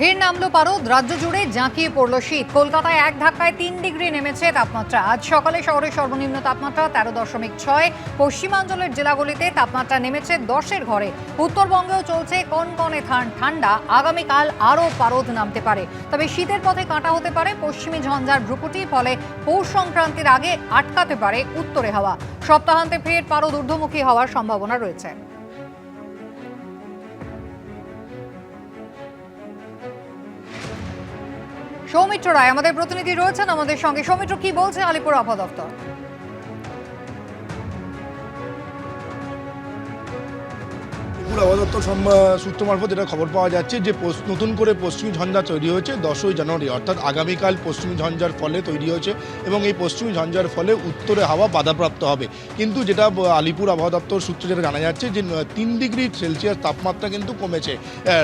ফের নামলো পারদ, রাজ্য জুড়ে জাঁকিয়ে পড়ল শীত। কলকাতায় এক ধাক্কায় তিন ডিগ্রি নেমেছে তাপমাত্রা। আজ সকালে শহরের সর্বনিম্ন তাপমাত্রা তেরো দশমিক ছয়, পশ্চিমাঞ্চলের জেলাগুলিতে তাপমাত্রা নেমেছে দশের ঘরে। উত্তরবঙ্গেও চলছে কনকনে ঠান্ডা। আগামীকাল আরও পারদ নামতে পারে। তবে শীতের পথে কাটা হতে পারে পশ্চিমী ঝঞ্ঝার ভ্রুকুটি, ফলে পৌষ সংক্রান্তির আগে আটকাতে পারে উত্তরে হাওয়া। সপ্তাহান্তে ফের পারদ ঊর্ধ্বমুখী হওয়ার সম্ভাবনা রয়েছে। সৌমিত্র রায় আমাদের প্রতিনিধি রয়েছেন আমাদের সঙ্গে। সৌমিত্র কি বলছে আলিপুর আবহাওয়া দপ্তর? দপ্তর সূত্র মারফত যেটা খবর পাওয়া যাচ্ছে যে নতুন করে পশ্চিমী ঝঞ্ঝা তৈরি হয়েছে দশই জানুয়ারি, অর্থাৎ আগামীকাল পশ্চিমী ঝঞ্ঝার ফলে তৈরি হয়েছে এবং এই পশ্চিমী ঝঞ্ঝার ফলে উত্তরে হাওয়া বাধাপ্রাপ্ত হবে। কিন্তু যেটা আলিপুর আবহাওয়া দপ্তর সূত্রে যেটা জানা যাচ্ছে যে তিন ডিগ্রি সেলসিয়াস তাপমাত্রা কিন্তু কমেছে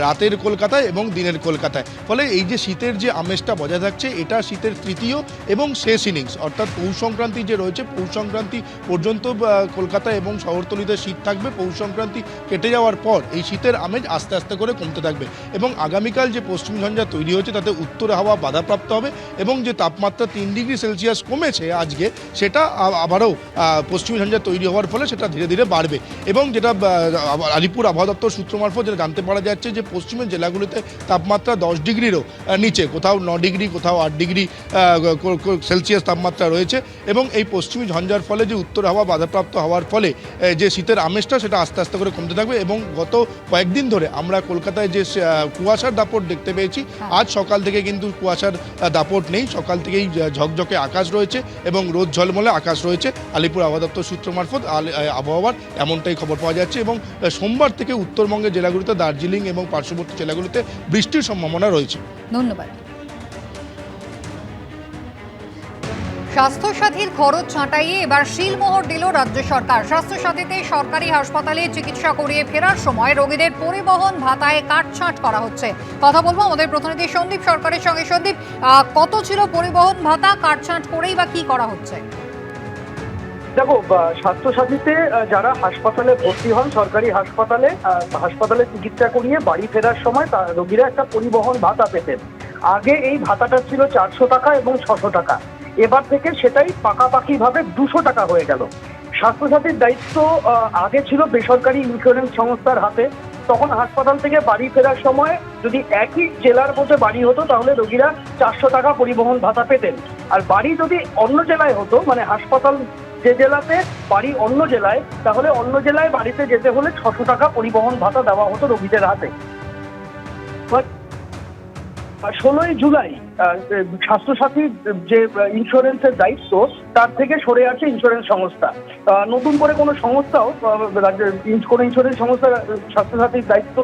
রাতের কলকাতায় এবং দিনের কলকাতায়। ফলে এই যে শীতের যে আমেজটা বজায় থাকছে, এটা শীতের তৃতীয় এবং শেষ ইনিংস, অর্থাৎ পৌষ সংক্রান্তি যে রয়েছে, পৌষ সংক্রান্তি পর্যন্ত কলকাতা এবং শহরতলিতে শীত থাকবে, পৌষ সংক্রান্তি কেটে যাওয়ার পর এই শীতের আমেজ আস্তে আস্তে করে কমতে থাকবে এবং আগামীকাল যে পশ্চিম ঝঞ্ঝা তৈরি হয়েছে তাতে উত্তরে হাওয়া বাধাপ্রাপ্ত হবে এবং যে তাপমাত্রা তিন ডিগ্রি সেলসিয়াস কমেছে আজকে, সেটা আবারও পশ্চিম ঝঞ্ঝা তৈরি হওয়ার ফলে সেটা ধীরে ধীরে বাড়বে। এবং যেটা আলিপুর আবহাওয়া দপ্তর সূত্র মারফত যেটা জানতে পারা যাচ্ছে যে পশ্চিমের জেলাগুলিতে তাপমাত্রা দশ ডিগ্রিরও নিচে, কোথাও ন ডিগ্রি, কোথাও আট ডিগ্রি সেলসিয়াস তাপমাত্রা রয়েছে এবং এই পশ্চিমী ঝঞ্ঝার ফলে যে উত্তর হাওয়া বাধাপ্রাপ্ত হওয়ার ফলে যে শীতের আমেজটা সেটা আস্তে আস্তে করে কমতে থাকবে এবং গত কয়েকদিন ধরে আমরা কলকাতায় যে কুয়াশার দাপট দেখতে পেয়েছি আজ সকাল থেকে কিন্তু কুয়াশার দাপট নেই। সকাল থেকেই ঝকঝকে আকাশ রয়েছে এবং রোদ ঝলমলে আকাশ রয়েছে। আলিপুর আবহাওয়া দপ্তর সূত্র মারফত আলি- আবহাওয়ার এমনটাই খবর পাওয়া যাচ্ছে এবং সোমবার থেকে উত্তরবঙ্গের জেলাগুলিতে দার্জিলিং এবং পার্শ্ববর্তী জেলাগুলিতে বৃষ্টির সম্ভাবনা রয়েছে। ধন্যবাদ। স্বাস্থ্যসাথীর খরচ ছাঁটাইয়ে এবার শিলমোহর দিল রাজ্য সরকার। স্বাস্থ্যসাথীতে সরকারি হাসপাতালে চিকিৎসা করিয়ে ফেরার সময় রোগীদের পরিবহন ভাতায় কাটছাঁট করা হচ্ছে। কথা বলব আমাদের প্রতিনিধি সন্দীপ সরকারের সঙ্গে। সন্দীপ কত ছিল পরিবহন ভাতা, কাটছাঁট করেই বা কি করা হচ্ছে? দেখো স্বাস্থ্যসাথীতে যারা হাসপাতালে ভর্তি হন, সরকারি হাসপাতালে হাসপাতালে চিকিৎসা করিয়ে বাড়ি ফেরার সময় রোগীরা একটা পরিবহন ভাতা পেতেন। আগে এই ভাতাটা ছিল চারশো টাকা এবং ছশো টাকা। এবার থেকে সেটাই পাকাপাকি ভাবে দুশো টাকা হয়ে গেল। স্বাস্থ্যসাথীর দায়িত্ব আগে ছিল বেসরকারি ইন্স্যুরেন্স সংস্থার হাতে। তখন হাসপাতাল থেকে বাড়ি ফেরার সময় যদি একই জেলার মধ্যে বাড়ি হতো, তাহলে রোগীরা চারশো টাকা পরিবহন ভাতা পেতেন। আর বাড়ি যদি অন্য জেলায় হতো মানে হাসপাতাল যে জেলাতে বাড়ি অন্য জেলায়, তাহলে অন্য জেলায় বাড়িতে যেতে হলে ছশো টাকা পরিবহন ভাতা দেওয়া হতো রোগীদের হাতে। ষোলোই জুলাই স্বাস্থ্যসাথী যে ইন্স্যুরেন্সের দায়িত্ব, তার থেকে সরে আছে ইন্স্যুরেন্স সংস্থা। নতুন করে কোনো সংস্থাও কোনো ইন্স্যুরেন্স সংস্থা স্বাস্থ্যসাথীর দায়িত্ব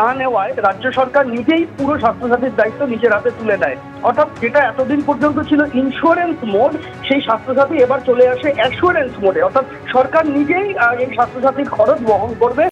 না নেওয়ায় রাজ্য সরকার নিজেই পুরো স্বাস্থ্যসাথীর দায়িত্ব নিজের হাতে তুলে নেয়। অর্থাৎ যেটা এতদিন পর্যন্ত ছিল ইন্স্যুরেন্স মোড সেই স্বাস্থ্যসাথী এবার চলে আসে অ্যাসুরেন্স মোডে অর্থাৎ সরকার নিজেই এই স্বাস্থ্যসাথীর খরচ বহন করবে।